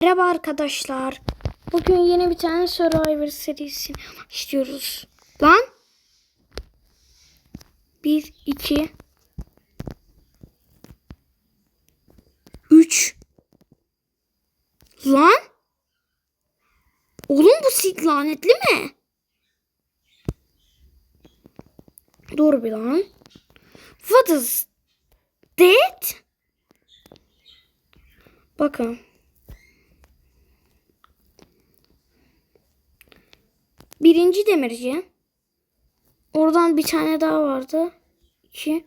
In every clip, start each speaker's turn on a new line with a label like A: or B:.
A: Merhaba arkadaşlar. Bugün yeni bir tane Survivor serisini başlıyoruz. Lan. 1, 2, 3. Lan. Oğlum bu sit lanetli mi? Dur bir lan. What is that? Bakın. Birinci demirci. Oradan bir tane daha vardı. İki.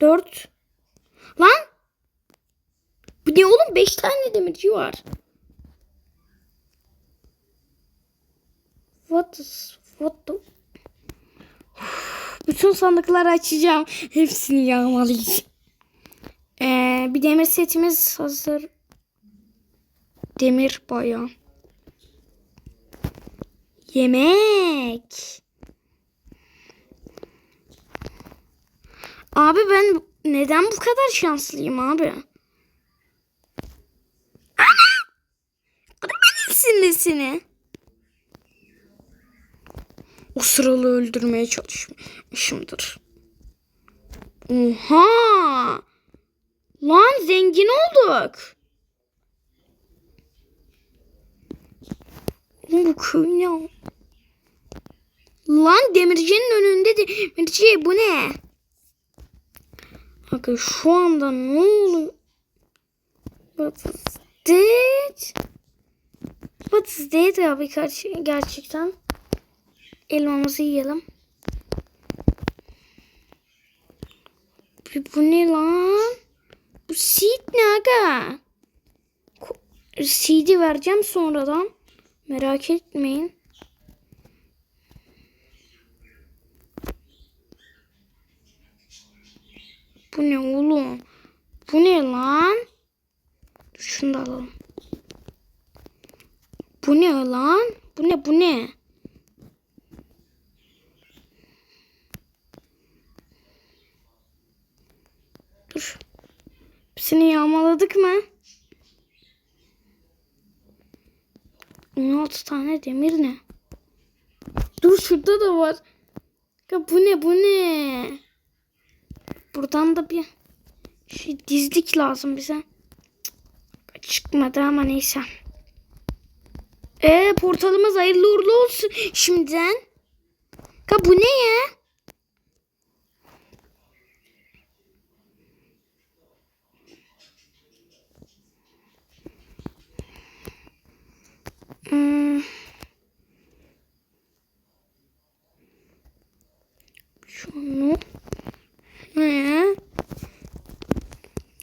A: Dört. Lan. Bu ne oğlum? Beş tane demirci var. What is... What the... Bütün sandıkları açacağım. Hepsini yağmalayacağım. Ee, bir demir setimiz hazır. Demir bayağı. Yemek. Abi ben neden bu kadar şanslıyım abi? Ana! Kırmanın sinnesini. O sıralı öldürmeye çalışmışımdır. Oha! Lan zengin olduk. Bu köy ne? Lan demircinin önünde demirci bu ne? Bakın şu anda ne oluyor? What is that? What is that birkaç gerçekten. Elmamızı yiyelim. Bu, ne lan? Bu seed ne aga? Seed'i vereceğim sonradan. Merak etmeyin. Bu ne oğlum? Bu ne lan? Dur Şunu da alalım. Bu ne lan? Bu ne bu ne? Dur. Hepsini yağmaladık mı? 16 tane demir ne? Dur şurada da var. Ya bu ne bu ne? Buradan da bir şey dizlik lazım bize. Çıkmadı ama neyse. Ee portalımız hayırlı uğurlu olsun şimdiden. Ya bu ne ya? Şunu. Ne?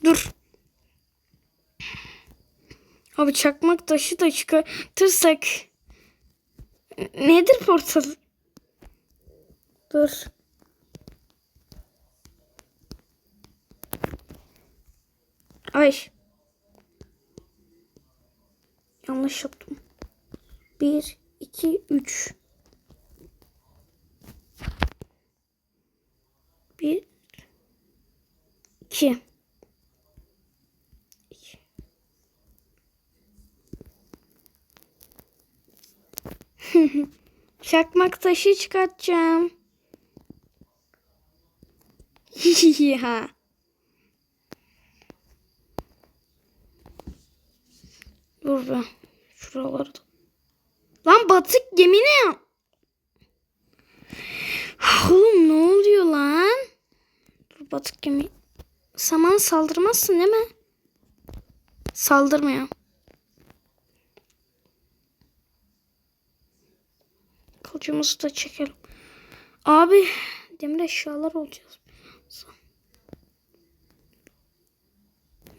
A: Dur. Abi çakmak taşı da çıkartırsak. Nedir portal? Dur. Ay. Yanlış yaptım. Bir, iki, üç. Bir, iki. İki. Çakmak taşı çıkartacağım. ya. Be. Şuralarda. Lan batık gemi ne ya? Oğlum ne oluyor lan? Dur batık gemi. Saman saldırmazsın değil mi? Saldırmıyor. Kılıcımızı da çekelim. Abi demir eşyalar olacağız.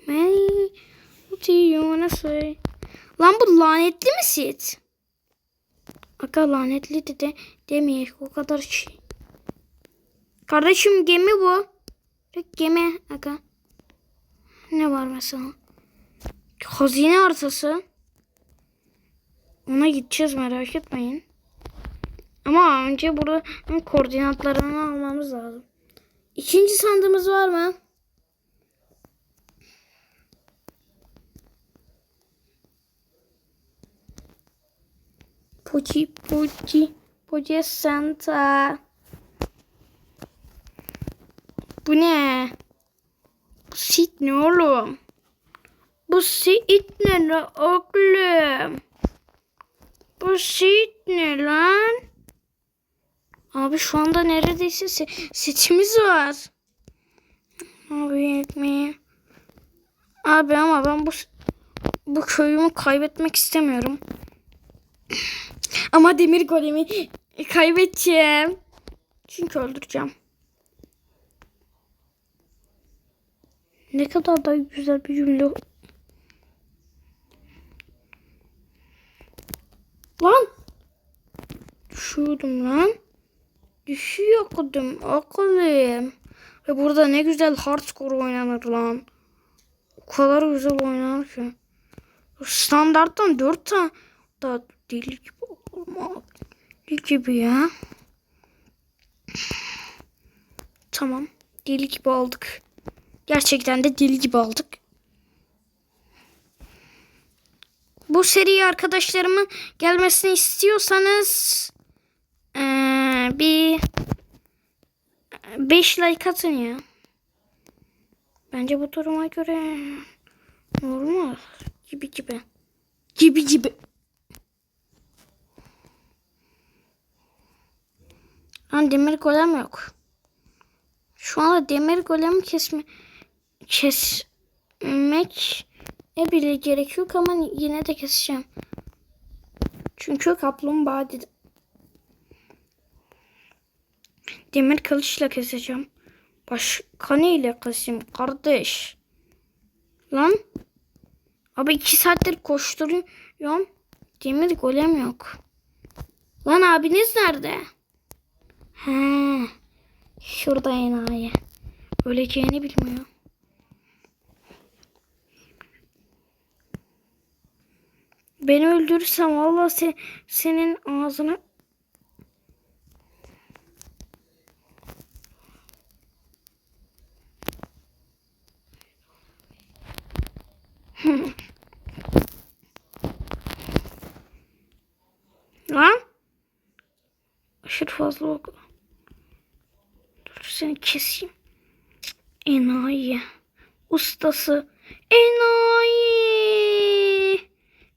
A: Hey, what do say? Lan bu lanetli mi sit? Aga lanetli de, de demeyek o kadar şey. Kardeşim gemi bu. Direkt Gemi aga. Ne var mesela? Hazine haritası. Ona gideceğiz merak etmeyin. Ama önce buranın koordinatlarını almamız lazım. İkinci sandığımız var mı? Pucci Pucci Pucci Santa. Bu ne? Bu sit ne oğlum? Bu sit ne la oğlum? Bu sit ne lan? Abi şu anda neredeyse se sitimiz var. Abi ekmeği. Abi ama ben bu bu köyümü kaybetmek istemiyorum. Ama demir golemi kaybedeceğim. Çünkü öldüreceğim. Ne kadar da güzel bir cümle. Lan. Düşüyordum lan. Düşüyordum okulum. Ve burada ne güzel hardcore oynanır lan. O kadar güzel oynanır ki. Standarttan 4 tane da olma. Deli gibi ya. Tamam. Deli gibi aldık. Gerçekten de deli gibi aldık. Bu seriye arkadaşlarımın gelmesini istiyorsanız eee, bir 5 like atın ya. Bence bu duruma göre normal gibi gibi. Gibi gibi. Lan demir golem yok. Şu anda demir golemi kesme kesmek e bile gerek yok ama yine de keseceğim. Çünkü kaplumbağa dedim. Demir kılıçla keseceğim. Başka neyle keseyim kardeş? Lan. Abi iki saattir koşturuyorum. Demir golem yok. Lan abiniz nerede? He. Şurada enayi. Öleceğini bilmiyor. Beni öldürürsem vallahi se senin ağzını Lan. fazla oku. Dur seni keseyim. Enayi. Ustası. Enayi.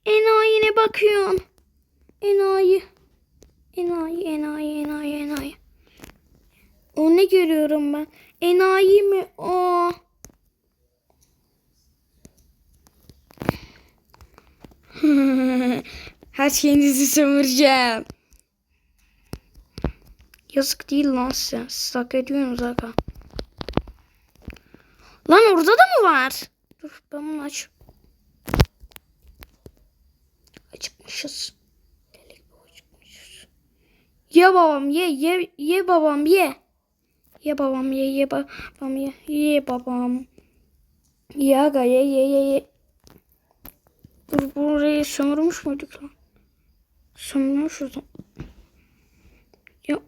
A: Enayi ne bakıyorsun? Enayi. Enayi, enayi, enayi, enayi. O ne görüyorum ben? Enayi mi o? Her şeyinizi sömüreceğim. Yazık değil lan size. Siz hak ediyorsunuz aga. Lan orada da mı var? Dur ben bunu aç. Acıkmışız. Ye babam ye ye ye babam ye. Ye babam ye ye babam ye ye babam. Ye aga ye ye ye ye. Dur burayı sömürmüş müydük lan? Sömürmüşüz. lan. Ya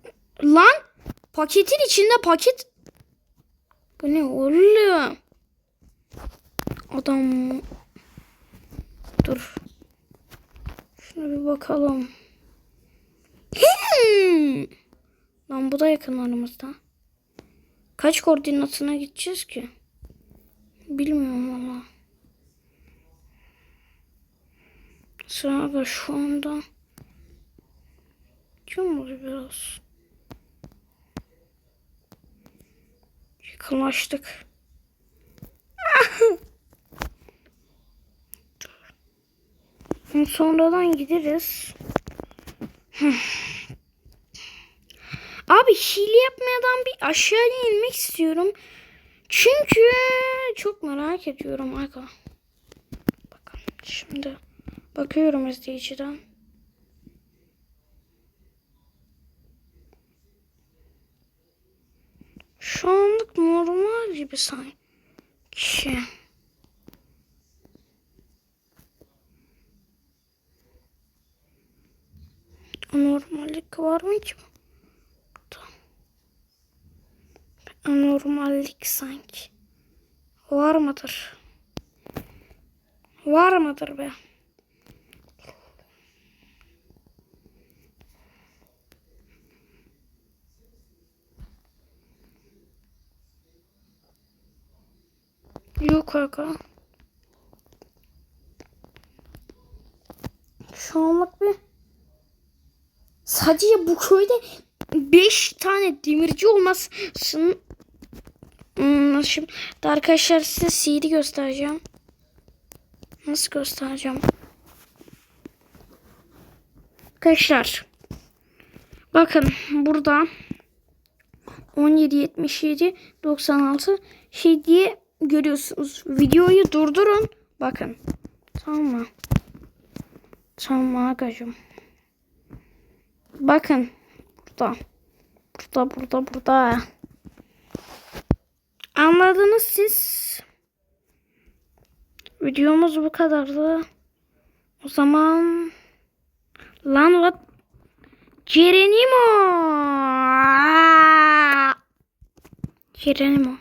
A: lan paketin içinde paket. Bu ne oğlum? Adam. Dur. Şuna bir bakalım. Hmm. Lan bu da yakınlarımızda. Kaç koordinatına gideceğiz ki? Bilmiyorum valla. Sonra şu anda Kim biraz? Yakınlaştık. Sonradan gideriz. Abi hile yapmadan bir aşağıya inmek istiyorum. Çünkü çok merak ediyorum aga. Bakın şimdi bakıyorum izleyiciden. Şu anlık normal gibi sanki. Anormallik var mı ki? Anormallik sanki. Var mıdır? Var mıdır be? Yok aga. Şu anlık bir sadece bu köyde 5 tane demirci olmasın. Hmm, şimdi arkadaşlar size CD göstereceğim. Nasıl göstereceğim? Arkadaşlar bakın burada 17 77 96 şey görüyorsunuz. Videoyu durdurun. Bakın. Tamam mı? Tamam agacım. Bakın. Burada. Burada burada burada. Anladınız siz. Videomuz bu kadardı. O zaman lan what? Geronimo. Geronimo.